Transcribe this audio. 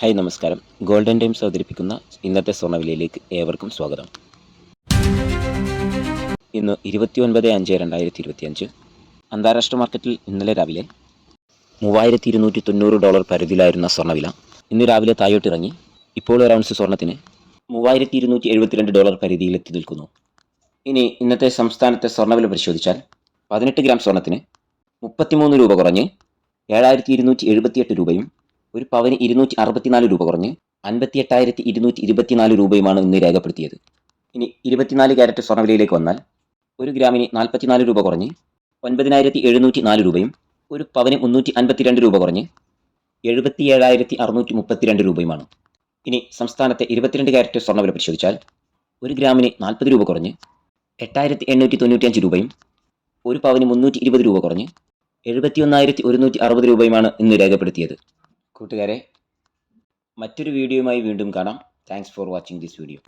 Hi നമസ്കാരം. Golden times അവതരിപ്പിക്കുന്ന ഇന്നത്തെ സ്വർണവിലയിലേക്ക് ഏവർക്കും സ്വാഗതം. ഇന്ന് ഇരുപത്തി ഒൻപത് അഞ്ച് രണ്ടായിരത്തി ഇരുപത്തിയഞ്ച് അന്താരാഷ്ട്ര മാർക്കറ്റിൽ ഇന്നലെ രാവിലെ മൂവായിരത്തി ഇരുന്നൂറ്റി തൊണ്ണൂറ് ഡോളർ പരിധിയിലായിരുന്ന സ്വർണവില ഇന്ന് രാവിലെ താഴോട്ടിറങ്ങി. ഇപ്പോൾ ഒരു ഔൺസ് സ്വർണത്തിന് മൂവായിരത്തി ഇരുന്നൂറ്റി എഴുപത്തിരണ്ട് ഡോളർ പരിധിയിലെത്തി നിൽക്കുന്നു. ഇനി ഇന്നത്തെ സംസ്ഥാനത്തെ സ്വർണവില പരിശോധിച്ചാൽ പതിനെട്ട് ഗ്രാം സ്വർണത്തിന് മുപ്പത്തിമൂന്ന് രൂപ കുറഞ്ഞ് ഏഴായിരത്തി ഇരുന്നൂറ്റി എഴുപത്തിയെട്ട് രൂപയും ഒരു പവന് ഇരുന്നൂറ്റി അറുപത്തിനാല് രൂപ കുറഞ്ഞ് അൻപത്തി എട്ടായിരത്തി ഇരുന്നൂറ്റി ഇരുപത്തിനാല് രൂപയുമാണ് ഇന്ന് രേഖപ്പെടുത്തിയത്. ഇനി ഇരുപത്തിനാല് ക്യാരറ്റ് സ്വർണവിലയിലേക്ക് വന്നാൽ ഒരു ഗ്രാമിന് നാൽപ്പത്തിനാല് രൂപ കുറഞ്ഞ് ഒൻപതിനായിരത്തി എഴുന്നൂറ്റി നാല് രൂപയും ഒരു പവന് മുന്നൂറ്റി അൻപത്തിരണ്ട് രൂപ കുറഞ്ഞ് എഴുപത്തി ഏഴായിരത്തി അറുന്നൂറ്റി മുപ്പത്തിരണ്ട് രൂപയുമാണ്. ഇനി സംസ്ഥാനത്തെ ഇരുപത്തിരണ്ട് ക്യാരറ്റ് സ്വർണവില പരിശോധിച്ചാൽ ഒരു ഗ്രാമിന് നാൽപ്പത് രൂപ കുറഞ്ഞ് എട്ടായിരത്തി എണ്ണൂറ്റി തൊണ്ണൂറ്റിയഞ്ച് രൂപയും ഒരു പവന് മുന്നൂറ്റി ഇരുപത് രൂപ കുറഞ്ഞ് എഴുപത്തി ഒന്നായിരത്തി ഒരുന്നൂറ്റി അറുപത് രൂപയുമാണ് ഇന്ന് രേഖപ്പെടുത്തിയത്. കൂട്ടുകാരെ മറ്റൊരു വീഡിയോയുമായി വീണ്ടും കാണാം. Thanks for watching this video